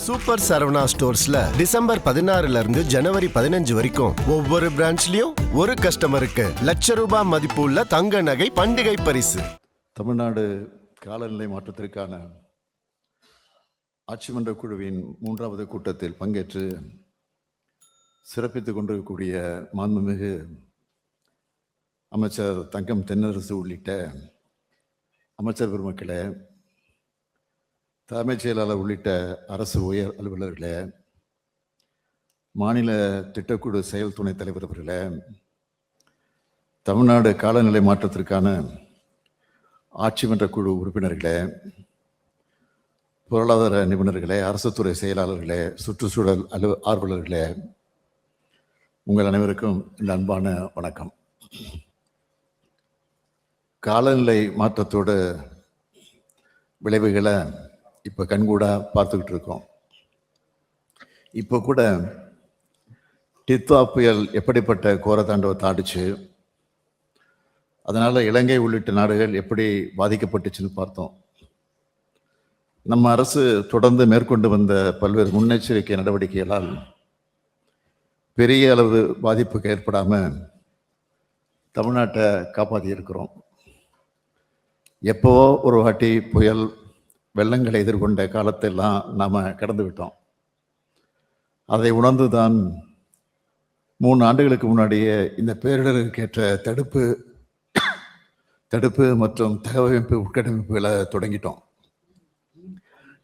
Super Saravana ஸ்டோர்ஸ்ல December பதினாறுல இருந்து ஜனவரி பதினஞ்சு வரைக்கும் ஒவ்வொரு பிரான்ச்லயும் ஒரு கஸ்டமருக்கு லட்ச ரூபாய் மதிப்பு உள்ள தங்க நகை பண்டிகை பரிசு. தமிழ்நாடு காலநிலை மாற்றத்திற்கான ஆட்சி மன்ற குழுவின் மூன்றாவது கூட்டத்தில் பங்கேற்று சிறப்பித்துக் கொண்டிருக்கக்கூடிய மாண்புமிகு அமைச்சர் தங்கம் தென்னரசு உள்ளிட்ட அமைச்சர் பெருமக்களே தலைமைச் செயலாளர் உள்ளிட்ட அரசு உயர் அலுவலர்களே மாநில திட்டக்குழு செயல் துணைத் தலைவர் அவர்களே தமிழ்நாடு காலநிலை மாற்றத்திற்கான ஆட்சி மன்ற குழு உறுப்பினர்களே பொருளாதார நிபுணர்களே அரசு துறை செயலாளர்களே சுற்றுச்சூழல் அலு ஆர்வலர்களே உங்கள் அனைவருக்கும் இந்த அன்பான வணக்கம். காலநிலை மாற்றத்தோட விளைவுகளை இப்போ கண்கூடாக பார்த்துக்கிட்டு இருக்கோம். இப்போ கூட டித்வா புயல் எப்படிப்பட்ட கோரத்தாண்டவத்தை ஆடிச்சு அதனால் இலங்கை உள்ளிட்ட நாடுகள் எப்படி பாதிக்கப்பட்டுச்சுன்னு பார்த்தோம். நம்ம அரசு தொடர்ந்து மேற்கொண்டு வந்த பல்வேறு முன்னெச்சரிக்கை நடவடிக்கைகளால் பெரிய அளவு பாதிப்புக்கு ஏற்படாமல் தமிழ்நாட்டை காப்பாற்றி இருக்கிறோம் எப்போவோ ஒரு வாட்டி புயல் வெள்ளங்களை எதிர்கொண்ட காலத்தெல்லாம் நாம் கடந்து விட்டோம் அதை உணர்ந்து தான் மூணு ஆண்டுகளுக்கு முன்னாடியே இந்த பேரிடருக்கேற்ற தடுப்பு தடுப்பு மற்றும் தகவமைப்பு உட்கட்டமைப்புகளை தொடங்கிட்டோம்.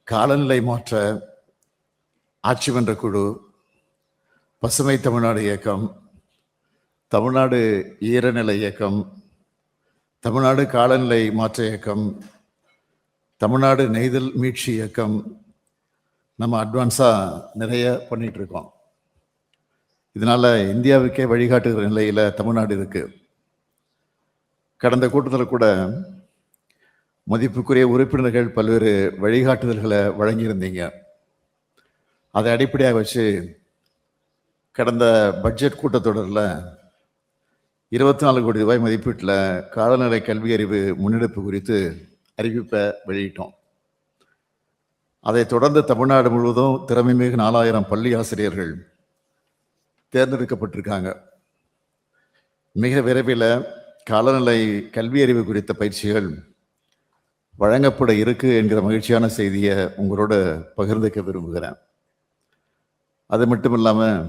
காலநிலை மாற்ற ஆட்சி மன்ற குழு பசுமை தமிழ்நாடு இயக்கம் தமிழ்நாடு ஈரநிலை இயக்கம் தமிழ்நாடு காலநிலை மாற்ற இயக்கம் தமிழ்நாடு நெய்தல் மீட்சி இயக்கம் நம்ம அட்வான்ஸாக நிறைய பண்ணிகிட்ருக்கோம் இதனால் இந்தியாவுக்கே வழிகாட்டுகிற நிலையில் தமிழ்நாடு இருக்குது கடந்த கூட்டத்தில் கூட மதிப்புக்குரிய உறுப்பினர்கள் பல்வேறு வழிகாட்டுதல்களை வழங்கியிருந்தீங்க. அதை அடிப்படையாக வச்சு கடந்த பட்ஜெட் கூட்டத்தொடரில் இருபத்தி நாலு கோடி ரூபாய் மதிப்பீட்டில் காலநிலை கல்வி அறிவு முன்னெடுப்பு குறித்து அறிவிப்பை வெளியிட்டோம். அதைத் தொடர்ந்து தமிழ்நாடு முழுவதும் திறமைமிகு நாலாயிரம் பள்ளி ஆசிரியர்கள் தேர்ந்தெடுக்கப்பட்டிருக்காங்க. மிக விரைவில் காலநிலை கல்வி அறிவு குறித்த பயிற்சிகள் வழங்கப்பட இருக்கு என்கிற மகிழ்ச்சியான செய்தியை உங்களோட பகிர்ந்துக்க விரும்புகிறேன். அது மட்டும் இல்லாமல்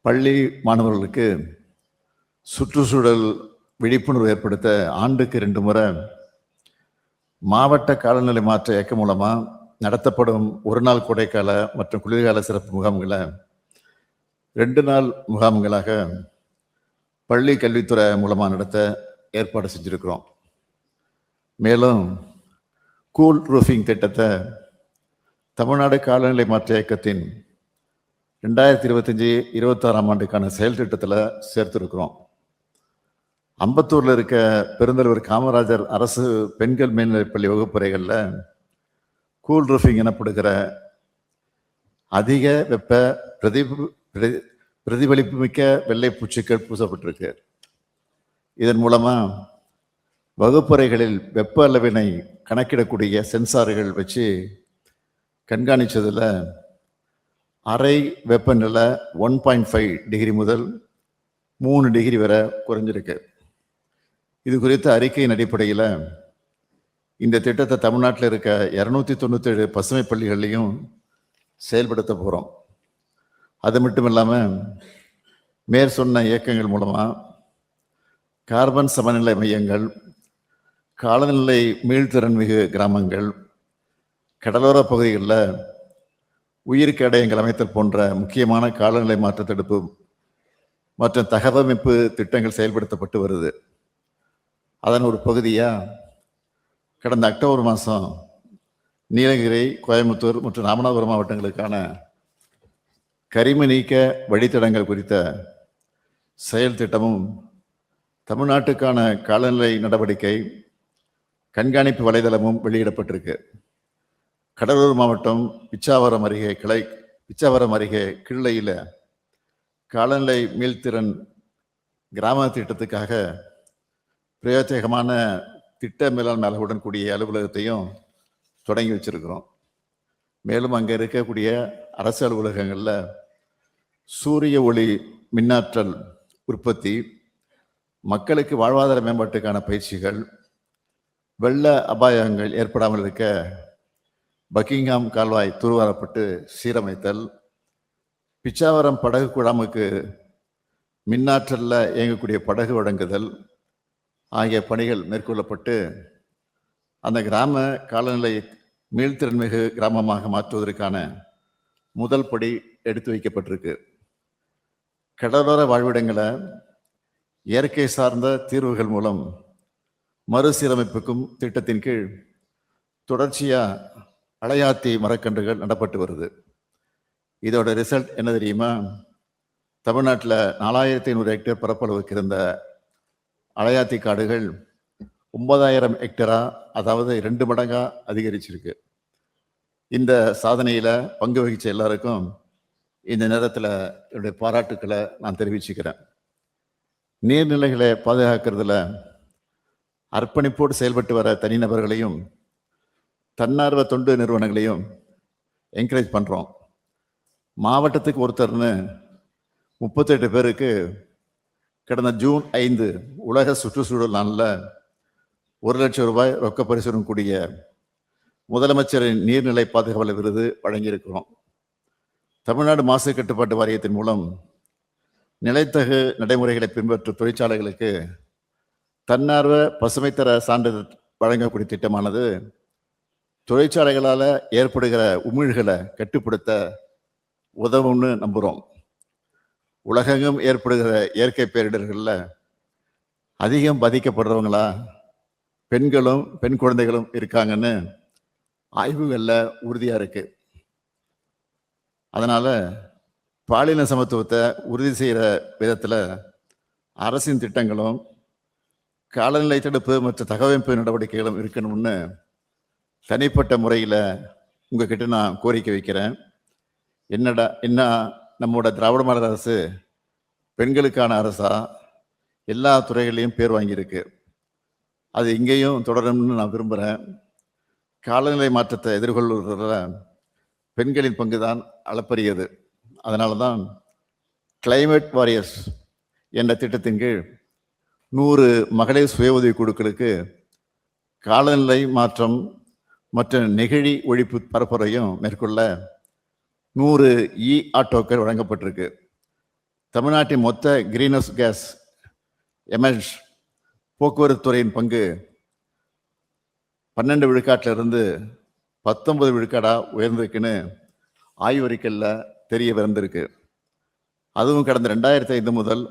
பள்ளி மாணவர்களுக்கு சுற்றுச்சூழல் விழிப்புணர்வு ஏற்படுத்த ஆண்டுக்கு ரெண்டு முறை மாவட்ட காலநிலை மாற்ற இயக்கம் மூலமாக நடத்தப்படும் ஒரு நாள் கோடைக்கால மற்றும் குளிர்கால சிறப்பு முகாம்களை ரெண்டு நாள் முகாம்களாக பள்ளி கல்வித்துறை மூலமாக நடத்த ஏற்பாடு செஞ்சுருக்கிறோம். மேலும் கூல் ரூஃபிங் திட்டத்தை தமிழ்நாடு காலநிலை மாற்ற இயக்கத்தின் ரெண்டாயிரத்தி இருபத்தஞ்சி இருபத்தாறாம் ஆண்டுக்கான செயல் திட்டத்தில் சேர்த்துருக்கிறோம். அம்பத்தூரில் இருக்க பெருந்தலைவர் காமராஜர் அரசு பெண்கள் மேல்நிலைப்பள்ளி வகுப்பறைகளில் கூல் ரூஃபிங் எனப்படுகிற அதிக வெப்ப பிரதி பிரதி- பிரதிபலிப்பு மிக்க வெள்ளை பூச்சிக்கள் பூசப்பட்டிருக்கு. இதன் மூலமாக வகுப்பறைகளில் வெப்ப அளவினை கணக்கிடக்கூடிய சென்சார்கள் வச்சு கண்காணித்ததில் அரை வெப்பநிலை ஒன் பாயிண்ட் ஃபைவ் டிகிரி முதல் மூணு டிகிரி வரை குறைஞ்சிருக்கு. இது குறித்த அறிக்கையின் அடிப்படையில் இந்த திட்டத்தை தமிழ்நாட்டில் இருக்க இரநூத்தி தொண்ணூத்தேழு பசுமை பள்ளிகள்லையும் செயல்படுத்த போகிறோம் அது மட்டும் இல்லாமல் மேற் சொன்ன இயக்கங்கள் மூலமாக கார்பன் சமநிலை மையங்கள் காலநிலை மீள்திறன்மிகு கிராமங்கள் கடலோர பகுதிகளில் உயிர் கேடயங்கள் அமைத்தல் போன்ற முக்கியமான காலநிலை மாற்ற தடுப்பு மற்றும் தகவமைப்பு திட்டங்கள் செயல்படுத்தப்பட்டு வருது. அதன் ஒரு பகுதியாக கடந்த அக்டோபர் மாதம் நீலகிரி கோயம்புத்தூர் மற்றும் ராமநாதபுரம் மாவட்டங்களுக்கான கரிம நீக்க வழித்தடங்கள் குறித்த செயல் திட்டமும் தமிழ்நாட்டுக்கான காலநிலை நடவடிக்கை கண்காணிப்பு வலைதளமும் வெளியிடப்பட்டிருக்கு. கடலூர் மாவட்டம் பிச்சாவரம் அருகே கிளை பிச்சாவரம் அருகே கிள்ளையில் காலநிலை மீள்திறன் கிராம திட்டத்துக்காக பிரயோஜகமான திட்ட மேலாண் அளவுடன் கூடிய அலுவலகத்தையும் தொடங்கி வச்சிருக்கிறோம். மேலும் அங்கே இருக்கக்கூடிய அரசு அலுவலகங்களில் சூரிய ஒளி மின்னாற்றல் உற்பத்தி மக்களுக்கு வாழ்வாதார மேம்பாட்டுக்கான பயிற்சிகள் வெள்ள அபாயங்கள் ஏற்படாமல் இருக்க பக்கிங்ஹாம் கால்வாய் தூர்வாரப்பட்டு சீரமைத்தல் பிச்சாவரம் படகு குழாமுக்கு மின்னாற்றலில் இயங்கக்கூடிய படகு வழங்குதல் ஆகிய பணிகள் மேற்கொள்ளப்பட்டு அந்த கிராம காலநிலை மீள்திறன்மிகு கிராமமாக மாற்றுவதற்கான முதல் படி எடுத்து வைக்கப்பட்டிருக்கு. கடலோர வாழ்விடங்களை இயற்கை சார்ந்த தீர்வுகள் மூலம் மறுசீரமைப்புக்கும் திட்டத்தின் கீழ் தொடர்ச்சியாக அலையாத்தி மரக்கன்றுகள் நடப்பட்டு வருது. இதோட ரிசல்ட் என்ன தெரியுமா? தமிழ்நாட்டில் நாலாயிரத்தி ஐநூறு ஹெக்டேர் பரப்பளவுக்கு இருந்த அலையாத்தி காடுகள் ஒன்பதாயிரம் ஹெக்டரா அதாவது ரெண்டு மடங்கா அதிகரிச்சிருக்கு. இந்த சாதனையில் பங்கு வகிச்ச எல்லாருக்கும் இந்த நேரத்தில் என்னுடைய பாராட்டுக்களை நான் தெரிவிச்சுக்கிறேன். நீர்நிலைகளை பாதுகாக்கிறதுல அர்ப்பணிப்போடு செயல்பட்டு வர தனிநபர்களையும் தன்னார்வ தொண்டு நிறுவனங்களையும் என்கரேஜ் பண்ணுறோம் மாவட்டத்துக்கு ஒருத்தர்னு முப்பத்தெட்டு பேருக்கு கடந்த ஜூன் ஐந்து உலக சுற்றுச்சூழல் நாளில் ஒரு லட்சம் ரூபாய் ரொக்க பரிசுடன் கூடிய முதலமைச்சரின் நீர்நிலை பாதுகாவலர் விருது வழங்கியிருக்கிறோம். தமிழ்நாடு மாசு கட்டுப்பாட்டு வாரியத்தின் மூலம் நிலைத்தகு நடைமுறைகளை பின்பற்றும் தொழிற்சாலைகளுக்கு தன்னார்வ பசுமைத்தர சான்றிதழ் வழங்கக்கூடிய திட்டமானது தொழிற்சாலைகளால் ஏற்படுகிற உமிழ்களை கட்டுப்படுத்த உதவும்னு நம்புகிறோம் உலகெங்கும் ஏற்படுகிற இயற்கை பேரிடர்களில் அதிகம் பாதிக்கப்படுறவங்களா? பெண்களும் பெண் குழந்தைகளும் இருக்காங்கன்னு ஆய்வுகளில் உறுதியாக இருக்குது அதனால் பாலின சமத்துவத்தை உறுதி செய்கிற விதத்தில் அரசின் திட்டங்களும் காலநிலை தடுப்பு மற்றும் தகவமைப்பு நடவடிக்கைகளும் இருக்கணும்னு தனிப்பட்ட முறையில் உங்ககிட்ட நான் கோரிக்கை வைக்கிறேன். என்னடா என்ன நம்மோட திராவிட மாடல் அரசு பெண்களுக்கான அரசா? எல்லா துறைகளையும் பேர் வாங்கியிருக்கு. அது இங்கேயும் தொடரும்னு நான் விரும்புகிறேன் காலநிலை மாற்றத்தை எதிர்கொள்வதில் பெண்களின் பங்கு தான் அளப்பரியது. அதனால தான் கிளைமேட் வாரியர்ஸ் என்ற திட்டத்தின் கீழ் நூறு மகளிர் சுய உதவி குழுக்களுக்கு காலநிலை மாற்றம் மற்றும் நெகிழி ஒழிப்பு பரப்புரையும் மேற்கொள்ள நூறு e இ ஆட்டோக்கள் வழங்கப்பட்டிருக்கு. தமிழ்நாட்டின் மொத்த கிரீன்ஹவுஸ் கேஸ் எமர்ஜ் போக்குவரத்து துறையின் பங்கு பன்னெண்டு விழுக்காட்டில் இருந்து பத்தொன்பது விழுக்காடாக உயர்ந்திருக்குன்னு ஆய்வறிக்கையில் தெரிய வந்திருக்கு. அதுவும் கடந்த ரெண்டாயிரத்தி ஐந்து முதல்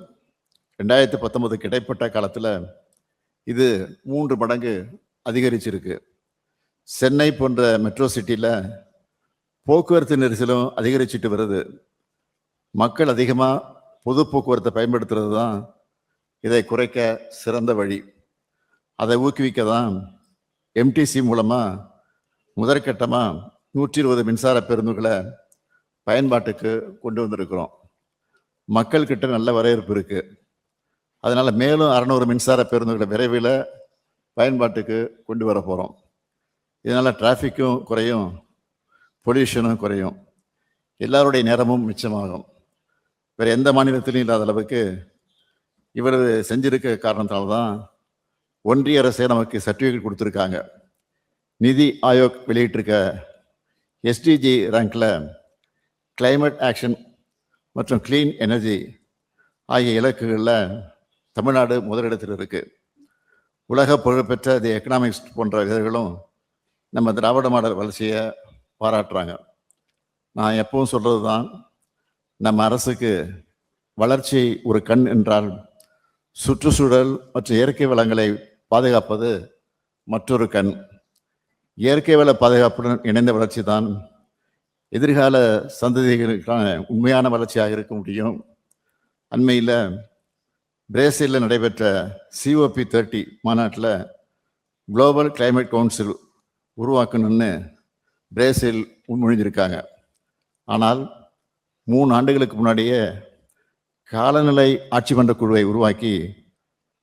ரெண்டாயிரத்தி பத்தொன்பதுக்கு இடைப்பட்ட காலத்தில் இது மூன்று மடங்கு அதிகரிச்சிருக்கு. சென்னை போன்ற மெட்ரோ சிட்டியில் போக்குவரத்து நெரிசலும் அதிகரிச்சுட்டு வருது. மக்கள் அதிகமாக பொது போக்குவரத்தை பயன்படுத்துறது தான் இதை குறைக்க சிறந்த வழி. அதை ஊக்குவிக்க தான் எம்டிசி மூலமாக முதற்கட்டமாக நூற்றி இருபது மின்சார பேருந்துகளை பயன்பாட்டுக்கு கொண்டு வந்திருக்கிறோம். மக்கள்கிட்ட நல்ல வரவேற்பு இருக்குது அதனால் மேலும் அறநூறு மின்சார பேருந்துகளை விரைவில் பயன்பாட்டுக்கு கொண்டு வர போகிறோம் இதனால் டிராஃபிக்கும் குறையும். பொல்யூஷனும் குறையும். எல்லாருடைய நேரமும் மிச்சமாகும். வேறு எந்த மாநிலத்திலும் இல்லாத அளவுக்கு இவரது செஞ்சிருக்க காரணத்தால் தான் ஒன்றிய அரசே நமக்கு சர்டிஃபிகேட் கொடுத்துருக்காங்க. நிதி ஆயோக் வெளியிட்டிருக்க எஸ்டிஜி ரேங்கில் கிளைமேட் ஆக்ஷன் மற்றும் க்ளீன் எனர்ஜி ஆகிய இலக்குகளில் தமிழ்நாடு முதலிடத்தில் இருக்குது உலக புகழ்பெற்ற தி எக்கனாமிக்ஸ் போன்ற இதழ்களும் நம்ம திராவிட மாடல் வளர்ச்சியை பாராட்டுறாங்க. நான் எப்பவும் சொல்கிறது தான் நம்ம அரசுக்கு வளர்ச்சி ஒரு கண் என்றால் சுற்றுச்சூழல் மற்றும் இயற்கை வளங்களை பாதுகாப்பது மற்றொரு கண். இயற்கை வள பாதுகாப்புடன் இணைந்த வளர்ச்சி தான் எதிர்கால சந்ததிகளுக்கான உண்மையான வளர்ச்சியாக இருக்க முடியும். அண்மையில் பிரேசிலில் நடைபெற்ற சிஓபி தேர்ட்டி மாநாட்டில் குளோபல் கிளைமேட் கவுன்சில் உருவாக்கணும்னு பிரேசில் முன்மொழிஞ்சிருக்காங்க ஆனால் மூணு ஆண்டுகளுக்கு முன்னாடியே காலநிலை ஆட்சி மன்ற குழுவை உருவாக்கி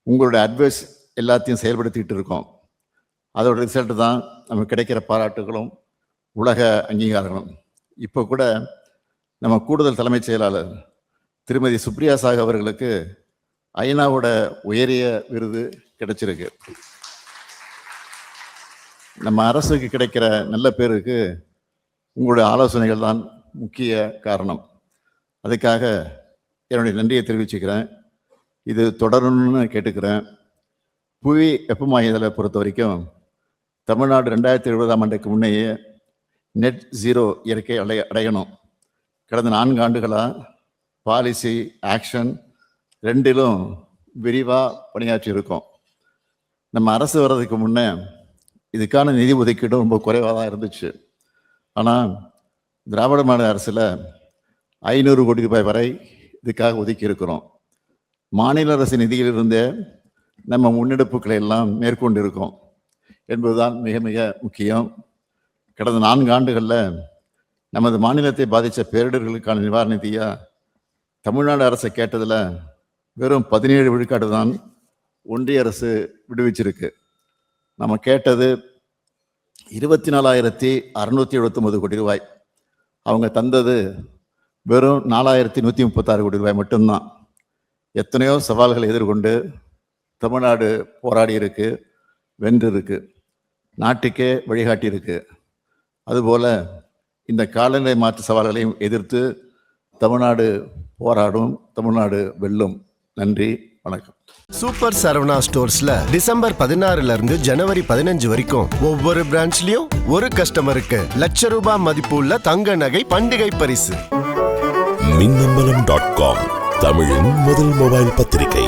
உங்களுடைய அட்வைஸ் எல்லாத்தையும் செயல்படுத்திட்டு இருக்கோம். அதோட ரிசல்ட் தான் நமக்கு கிடைக்கிற பாராட்டுகளும் உலக அங்கீகாரங்களும். இப்போ கூட நம்ம கூடுதல் தலைமைச் செயலாளர் திருமதி சுப்ரியா சாக் அவர்களுக்கு ஐநாவோட உயரிய விருது கிடைச்சிருக்கு. நம்ம அரசுக்கு கிடைக்கிற நல்ல பேருக்கு உங்களுடைய ஆலோசனைகள் தான் முக்கிய காரணம். அதுக்காக என்னுடைய நன்றியை தெரிவிச்சுக்கிறேன். இது தொடரணும்னு கேட்டுக்கிறேன். புவி வெப்பமாயதலை பொறுத்த வரைக்கும் தமிழ்நாடு ரெண்டாயிரத்தி எழுபதாம் ஆண்டுக்கு முன்னையே நெட் ஜீரோ இயற்கை அடைய அடையணும். கடந்த நான்கு ஆண்டுகளாக பாலிசி ஆக்ஷன் ரெண்டிலும் விரிவாக பணியாற்றி இருக்கோம் நம்ம அரசு வர்றதுக்கு முன்னே இதுக்கான நிதி ஒதுக்கீடும் ரொம்ப குறைவாக தான் இருந்துச்சு. ஆனால் திராவிட மாநில அரசில் ஐநூறு கோடி ரூபாய் வரை இதுக்காக ஒதுக்கி இருக்கிறோம். மாநில அரசு நிதியிலிருந்தே நம்ம முன்னெடுப்புகளை எல்லாம் மேற்கொண்டு இருக்கோம் என்பதுதான் மிக மிக முக்கியம். கடந்த நான்கு ஆண்டுகளில் நமது மாநிலத்தை பாதித்த பேரிடர்களுக்கான நிவாரண நிதியாக தமிழ்நாடு அரசை கேட்டதில் வெறும் பதினேழு விழுக்காடு தான் ஒன்றிய அரசு விடுவிச்சிருக்கு. நம்ம கேட்டது இருபத்தி நாலாயிரத்தி அறுநூத்தி எழுபத்தொம்பது கோடி ரூபாய். அவங்க தந்தது வெறும் நாலாயிரத்தி நூற்றி முப்பத்தாறு கோடி ரூபாய் மட்டும்தான். எத்தனையோ சவால்களை எதிர்கொண்டு தமிழ்நாடு போராடி இருக்கு வென்று இருக்கு நாட்டுக்கே வழிகாட்டி இருக்கு அதுபோல் இந்த காலநிலை மாற்று சவால்களையும் எதிர்த்து தமிழ்நாடு போராடும் தமிழ்நாடு வெல்லும். நன்றி. வணக்கம். சூப்பர் சரவணா ஸ்டோர்ஸ்ல டிசம்பர் பதினாறுல இருந்து ஜனவரி பதினஞ்சு வரைக்கும் ஒவ்வொரு பிரான்ச்லயும் ஒரு கஸ்டமருக்கு லட்ச ரூபாய் மதிப்புள்ள தங்க நகை பண்டிகை பரிசு. மின்னம்பலம் டாட் காம் தமிழின் முதல் மொபைல் பத்திரிகை.